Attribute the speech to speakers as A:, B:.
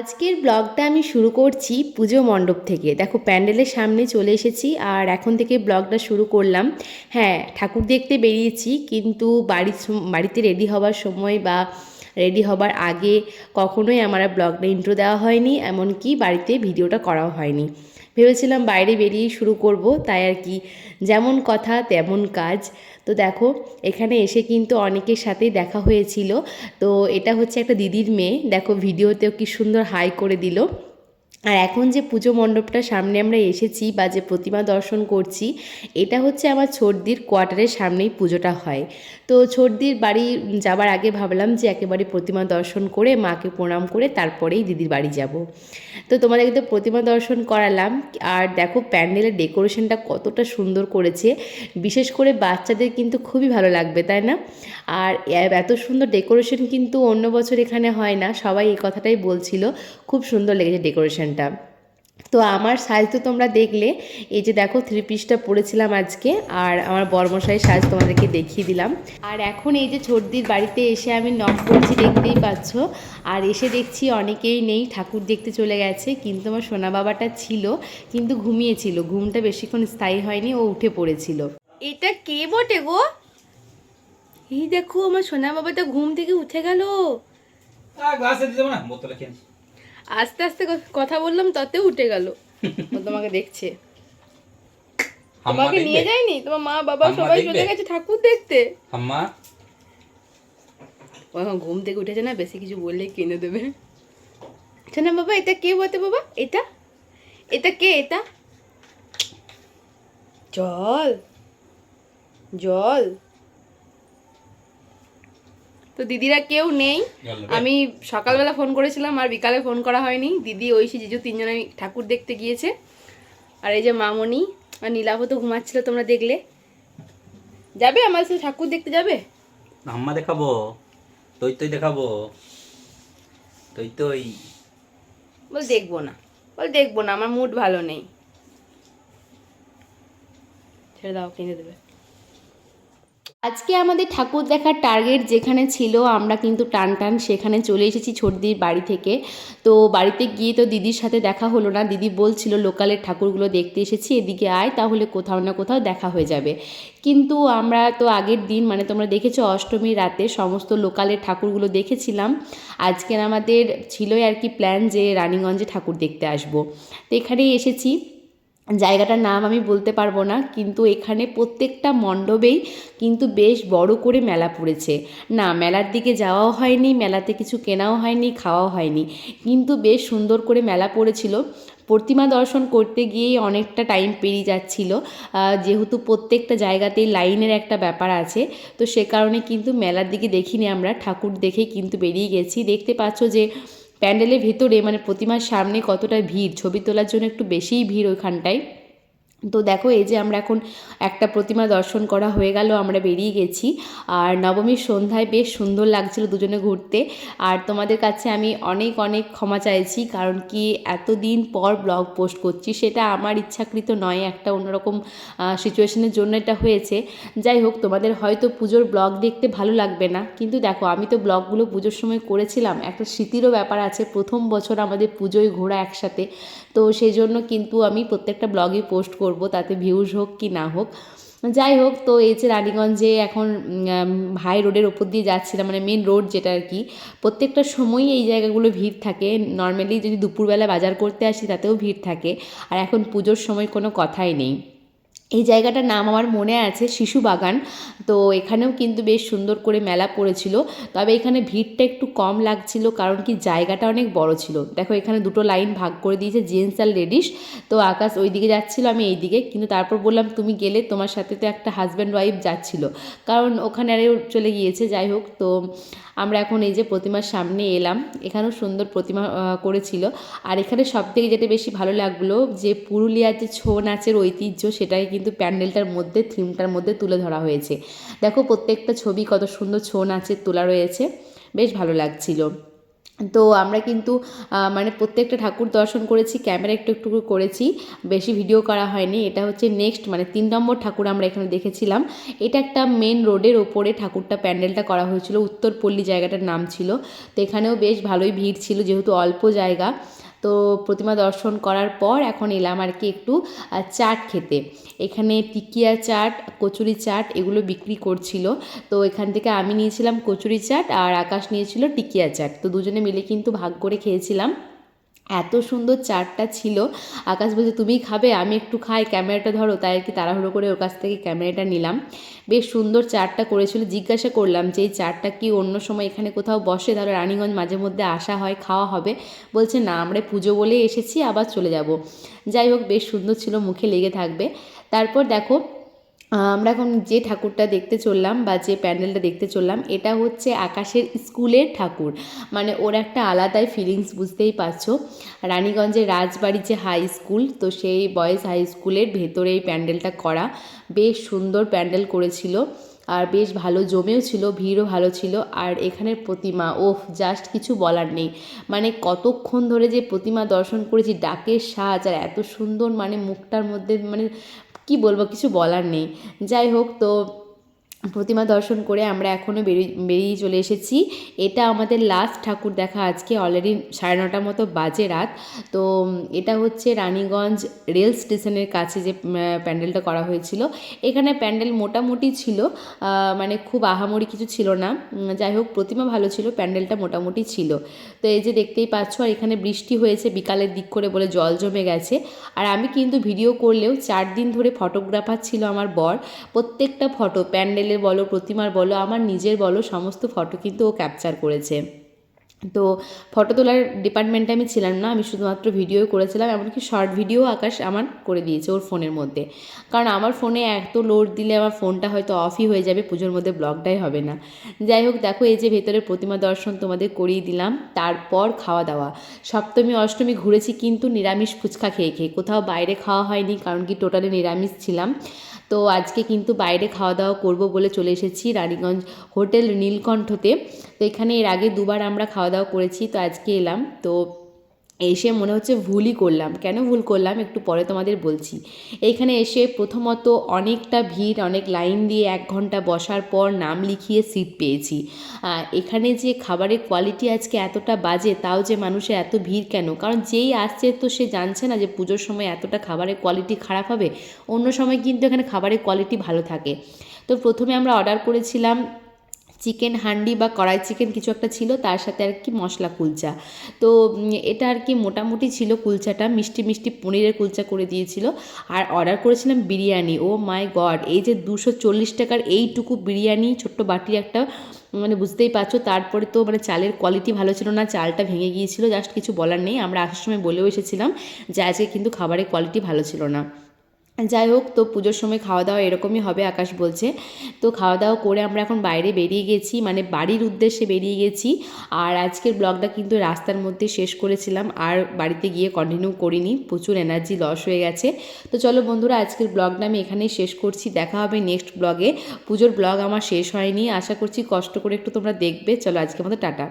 A: আজকের ব্লগটা আমি শুরু করছি পুজো মণ্ডপ থেকে। দেখো, প্যান্ডেলের সামনে চলে এসেছি আর এখন থেকে ব্লগটা শুরু করলাম। হ্যাঁ ঠাকুর দেখতে বেরিয়েছি কিন্তু বাড়ির বাড়িতে রেডি হবার সময় বা রেডি হবার আগে কখনোই আমার ব্লগটা ইন্ট্রো দেওয়া হয়নি, এমনকি বাড়িতে ভিডিওটা করাও হয়নি। ভেবেছিলাম বাইরে বেরিয়ে শুরু করব, তাই আর কি। যেমন কথা, তেমন কাজ। তো দেখো, এখানে এসে কিন্তু অনেকের সাথেই দেখা হয়েছিল। তো এটা হচ্ছে একটা দিদির মেয়ে। দেখো, ভিডিওতেও কি সুন্দর হাই করে দিল। আর এখন যে পুজো মণ্ডপটার সামনে আমরা এসেছি বা যে প্রতিমা দর্শন করছি, এটা হচ্ছে আমার ছোটদির কোয়ার্টারের সামনেই পুজোটা হয়। তো ছোটদির বাড়ি যাবার আগে ভাবলাম যে একেবারে প্রতিমা দর্শন করে মাকে প্রণাম করে তারপরেই দিদির বাড়ি যাব। তো তোমাদেরকে তো প্রতিমা দর্শন করালাম, আর দেখো প্যান্ডেলের ডেকোরেশনটা কতটা সুন্দর করেছে। বিশেষ করে বাচ্চাদের কিন্তু খুবই ভালো লাগবে, তাই না? আর এত সুন্দর ডেকোরেশন কিন্তু অন্য বছর এখানে হয় না, সবাই এই কথাটাই বলছিল, খুব সুন্দর লেগেছে ডেকোরেশনটা তো আমার সাইজ তো তোমরা দেখলে এই যে দেখো থ্রি পিসটা পরেছিলাম আজকে আর আমার বর্মশাই সাইজ তোমাদেরকে দেখিয়ে দিলাম। আর এখন এই যে ছোটদির বাড়িতে এসে আমি নক করছি দেখতেই পাচ্ছ। আর এসে দেখছি অনেকেই নেই ঠাকুর দেখতে চলে গেছে কিন্তু আমার সোনা বাবাটা ছিল কিন্তু ঘুমিয়েছিল। ঘুমটা বেশিক্ষণ স্থায়ী হয়নি ও উঠে পড়েছিল। এটা কে বটে গো? এই দেখো আমার সোনা বাবাটা ঘুম থেকে উঠে গেল।
B: না? বোতলে।
A: আস্তে আস্তে কথা বললাম তাতে উঠে গেল। তোমাকে দেখছে। তোমাকে নিয়ে যায়নি? তোমার মা বাবা সবাই চলে গেছে ঠাকুর দেখতে।
B: হাম্মা?
A: ও এখন ঘুম থেকে উঠেছে না বেশি কিছু বললে কিনে দেবে। আচ্ছা না বাবা এটা কে বলতে বাবা? এটা? এটা কে এটা? জল। জল। তো দিদিরা কেউ নেই। আমি সকালবেলা ফোন করেছিলাম আর বিকালে ফোন করা হয়নি। দিদি ঐশী জিজু তিনজনে ঠাকুর দেখতে গিয়েছে। আর এই যে মামনি আর নীলাভ তো ঘুমাচ্ছিল তোমরা দেখলে। যাবে আমার সাথে? ঠাকুর দেখতে যাবে?
B: হাম্মা দেখাবো। তৈ তৈ দেখাবো। তৈ তৈ
A: বল দেখব না। বল দেখব না। আমার মুড ভালো নেই। ছেড়ে দাও কিনে দেবে। আজকে আমাদের ঠাকুর দেখার টার্গেট যেখানে ছিল, আমরা কিন্তু টান টান সেখানে চলে এসেছি ছোটদির বাড়ি থেকে। তো বাড়িতে গিয়ে তো দিদির সাথে দেখা হলো না। দিদি বলছিল, লোকালের ঠাকুরগুলো দেখতে এসেছি, এদিকে আয়, তাহলে কোথাও না কোথাও দেখা হয়ে যাবে। কিন্তু আমরা তো আগের দিন মানে তোমরা দেখেছ, অষ্টমীর রাতে সমস্ত লোকালের ঠাকুরগুলো দেখেছিলাম। আজকের আমাদের ছিলই আর কি প্ল্যান যে রানীগঞ্জে ঠাকুর দেখতে আসব। তো এখানেই এসেছি। জায়গাটার নাম আমি বলতে পারব না, কিন্তু এখানে প্রত্যেকটা মণ্ডপেই কিন্তু বেশ বড় করে মেলা পড়েছে। না, মেলার দিকে যাওয়াও হয়নি, মেলাতে কিছু কেনাও হয়নি, খাওয়াও হয়নি, কিন্তু বেশ সুন্দর করে মেলা পড়েছিল। প্রতিমা দর্শন করতে গিয়েই অনেকটা টাইম পেরিয়ে যাচ্ছিল। যেহেতু প্রত্যেকটা জায়গাতেই লাইনের একটা ব্যাপার আছে, তো সে কারণে কিন্তু মেলার দিকে দেখিনি আমরা, ঠাকুর দেখেই কিন্তু বেরিয়ে গেছি। দেখতে পাচ্ছ যে প্যান্ডেলের ভেতরে মানে প্রতিমার সামনে কতটা ভিড়? ছবি তোলার জন্য একটু বেশিই ভিড় ওইখানটায়। তো দেখো, এই যে আমরা এখন একটা প্রতিমা দর্শন করা হয়ে গেল, আমরা বেরিয়ে গেছি। আর নবমীর সন্ধ্যায় বেশ সুন্দর লাগছিল দুজনে ঘুরতে। আর তোমাদের কাছে আমি অনেক অনেক ক্ষমা চাইছি, কারণ কি এতদিন পর ব্লগ পোস্ট করছি, সেটা আমার ইচ্ছাকৃত নয়, একটা অন্যরকম সিচুয়েশনের জন্য এটা হয়েছে। যাই হোক, তোমাদের হয়তো পুজোর ব্লগ দেখতে ভালো লাগবে না, কিন্তু দেখো, আমি তো ব্লগগুলো পুজোর সময় করেছিলাম, একটা স্মৃতিরও ব্যাপার আছে, প্রথম বছর আমাদের পুজোয় ঘোরা একসাথে। তো সেই জন্য কিন্তু আমি প্রত্যেকটা ব্লগই পোস্ট করব, তাতে ভিউজ হোক কি না হোক। যাই হোক, তো এই যে রানীগঞ্জে এখন হাই রোডের ওপর দিয়ে যাচ্ছিলাম মানে মেন রোড যেটা আর কি, প্রত্যেকটা সময়ই এই জায়গাগুলো ভিড় থাকে। নর্মালি যদি দুপুরবেলা বাজার করতে আসি, তাতেও ভিড় থাকে। আর এখন পুজোর সময় কোনো কথাই নেই। এই জায়গাটার নাম আমার মনে আছে, শিশু বাগান। তো এখানেও কিন্তু বেশ সুন্দর করে মেলা পড়েছিল। তবে এখানে ভিড়টা একটু কম লাগছিল কারণ কি জায়গাটা অনেক বড় ছিল। দেখো এখানে দুটো লাইন ভাগ করে দিয়েছে, জেন্টস আর লেডিস। তো আকাশ ওই দিকে যাচ্ছিল, আমি এই দিকে কিন্তু তারপর বললাম, তুমি গেলে তোমার সাথে তো একটা হাজব্যান্ড ওয়াইফ যাচ্ছিল। কারণ ওখানে আরে চলে গিয়েছে, যাই হোক। তো আমরা এখন এই যে প্রতিমার সামনে এলাম। এখানেও সুন্দর প্রতিমা করেছিল। আর এখানে সব থেকে যেটা বেশি ভালো লাগল যে পুরুলিয়ার যে ছৌ নাচের ঐতিহ্য সেটাকে কিন্তু প্যান্ডেলটার মধ্যে, থিমটার মধ্যে তুলে ধরা হয়েছে। দেখো প্রত্যেকটা ছবি কত সুন্দর ছৌ নাচের তোলা রয়েছে। বেশ ভালো লাগছিল। তো আমরা কিন্তু মানে প্রত্যেকটা ঠাকুর দর্শন করেছি, ক্যামেরা একটু একটু করেছি, বেশি ভিডিও করা হয়নি। এটা হচ্ছে নেক্সট মানে তিন নম্বর ঠাকুর আমরা এখানে দেখেছিলাম। এটা একটা মেন রোডের ওপরে ঠাকুরটা প্যান্ডেলটা করা হয়েছিল, উত্তরপল্লী জায়গাটার নাম ছিল। তো এখানেও বেশ ভালোই ভিড় ছিল, যেহেতু অল্প জায়গা। তো প্রতিমা দর্শন করার পর এখন এলাম আর কি একটু চাট খেতে। এখানে টিকিয়া চাট, কচুরি চাট এগুলো বিক্রি করছিল। তো এখান থেকে আমি নিয়েছিলাম কচুরি চাট আর আকাশ নিয়েছিল টিকিয়া চাট। তো দুজনে মিলে কিন্তু ভাগ করে খেয়েছিলাম। এত সুন্দর চাটটা ছিল। আকাশ বলছে, তুমিই খাবে, আমি একটু খাই, ক্যামেরাটা ধরো। তাই আর কি তাড়াহুড়ো করে ওর কাছ থেকে ক্যামেরাটা নিলাম। বেশ সুন্দর চাটটা করেছিল, জিজ্ঞাসা করলাম যে, এই চাটটা কি অন্য সময় এখানে কোথাও বসে? তাহলে রানীগঞ্জ মাঝে মধ্যে আসা হয়, খাওয়া হবে। বলছে, না, আমরা পুজো বলে এসেছি, আবার চলে যাব। যাই হোক, বেশ সুন্দর ছিল, মুখে লেগে থাকবে। তারপর দেখো আমরা এখন যে ঠাকুরটা দেখতে চললাম বা যে প্যান্ডেলটা দেখতে চললাম, এটা হচ্ছে আকাশের স্কুলের ঠাকুর। মানে ওর একটা আলাদাই ফিলিংস বুঝতেই পারছ। রানীগঞ্জের রাজবাড়ি যে হাই স্কুল তো সেই বয়েজ হাই স্কুলের ভেতরে এই প্যান্ডেলটা করা। বেশ সুন্দর প্যান্ডেল করেছিল আর বেশ ভালো জমেও ছিল, ভিড়ও ভালো ছিল। আর এখানের প্রতিমা, ওফ জাস্ট কিছু বলার নেই। মানে কতক্ষণ ধরে যে প্রতিমা দর্শন করেছি, ডাকের সাজ, আর এত সুন্দর মানে মুখটার মধ্যে মানে কি বলব কিছু বলার নেই। যাই হোক তো প্রতিমা দর্শন করে আমরা এখনও বেরিয়ে বেরিয়ে চলে এসেছি। এটা আমাদের লাস্ট ঠাকুর দেখা আজকে অলরেডি সাড়ে নটার মতো বাজে রাত। তো এটা হচ্ছে রানীগঞ্জ রেল স্টেশনের কাছে যে প্যান্ডেলটা করা হয়েছিল। এখানে প্যান্ডেল মোটামুটি ছিল মানে খুব আহামরি কিছু ছিল না। যাই হোক, প্রতিমা ভালো ছিল, প্যান্ডেলটা মোটামুটি ছিল। তো এই যে দেখতেই পাচ্ছ, আর এখানে বৃষ্টি হয়েছে, বিকালের দিক করে বলে জল জমে গেছে। আর আমি কিন্তু ভিডিও করলেও চার দিন ধরে ফটোগ্রাফার ছিল আমার বর। প্রত্যেকটা ফটো প্যান্ডেলের বলো, প্রতিমার বলো, আমার নিজের বলো, সমস্ত ফটো কিন্তু ও ক্যাপচার করেছে। তো ফটো তোলার ডিপার্টমেন্টে আমি ছিলাম না, আমি শুধুমাত্র ভিডিও করেছিলাম, এমনকি শর্ট ভিডিও আকাশ আমার করে দিয়েছে ওর ফোনের মধ্যে। কারণ আমার ফোনে এত লোড দিলে আমার ফোনটা হয়তো অফই হয়ে যাবে, পুজোর মধ্যে ব্লগটাই হবে না। যাই হোক, দেখো এই যে ভেতরে প্রতিমা দর্শন তোমাদের করিয়ে দিলাম, তারপর খাওয়া দাওয়া। সপ্তমী, অষ্টমী ঘুরেছি কিন্তু নিরামিষ ফুচকা খেয়ে খেয়ে, কোথাও বাইরে খাওয়া হয়নি, কারণ কি টোটালি নিরামিষ ছিলাম। তো আজকে কিন্তু বাইরে খাওয়া দাওয়া করব বলে চলে এসেছি রানীগঞ্জ হোটেল নীলকণ্ঠতে। তো এখানে এর আগে দুবার আমরা খাওয়া দাওয়া করেছি, তো আজকে এলাম। তো এসে মনে হচ্ছে ভুলই করলাম। কেন ভুল করলাম? একটু পরে তোমাদের বলছি। এইখানে এসে প্রথমত অনেকটা ভিড়, অনেক লাইন দিয়ে এক ঘণ্টা বসার পর নাম লিখিয়ে সিট পেয়েছি। এখানে যে খাবারের কোয়ালিটি আজকে এতটা বাজে, তাও যে মানুষের এত ভিড় কেন? কারণ যেই আসছে তো সে জানছে না যে পুজোর সময় এতটা খাবারের কোয়ালিটি খারাপ হবে। অন্য সময় কিন্তু এখানে খাবারের কোয়ালিটি ভালো থাকে। তো প্রথমে আমরা অর্ডার করেছিলাম চিকেন হান্ডি বা কড়াই চিকেন কিছু একটা ছিল, তার সাথে আর কি মশলা কুলচা। তো এটা আর কি মোটামুটি ছিল কুলচাটা, মিষ্টি মিষ্টি পনিরের কুলচা করে দিয়েছিল। আর অর্ডার করেছিলাম বিরিয়ানি, ও মাই গড, এই যে দুশো চল্লিশ টাকার এইটুকু বিরিয়ানি, ছোট্ট বাটির একটা মানে বুঝতেই পারছ, তারপরে তো মানে চালের কোয়ালিটি ভালো ছিল না, চালটা ভেঙে গিয়েছিল জাস্ট কিছু বলার নেই। আমরা আসার সময় বলেও এসেছিলাম যে আজকে কিন্তু খাবারের কোয়ালিটি ভালো ছিল না। যাই হোক, তো পুজোর সময় খাওয়া দাওয়া এরকমই হবে, আকাশ বলছে। তো খাওয়া দাওয়া করে আমরা এখন বাইরে বেরিয়ে গেছি মানে বাড়ির উদ্দেশ্যে বেরিয়ে গেছি। আর আজকের ব্লগটা কিন্তু রাস্তার মধ্যে শেষ করেছিলাম, আর বাড়িতে গিয়ে কন্টিনিউ করিনি, প্রচুর এনার্জি লস হয়ে গেছে। তো চলো বন্ধুরা, আজকের ব্লগটা আমি এখানেই শেষ করছি, দেখা হবে নেক্সট ব্লগে। পুজোর ব্লগ আমার শেষ হয়নি, আশা করছি কষ্ট করে একটু তোমরা দেখবে। চলো আজকে মতো, টাটা।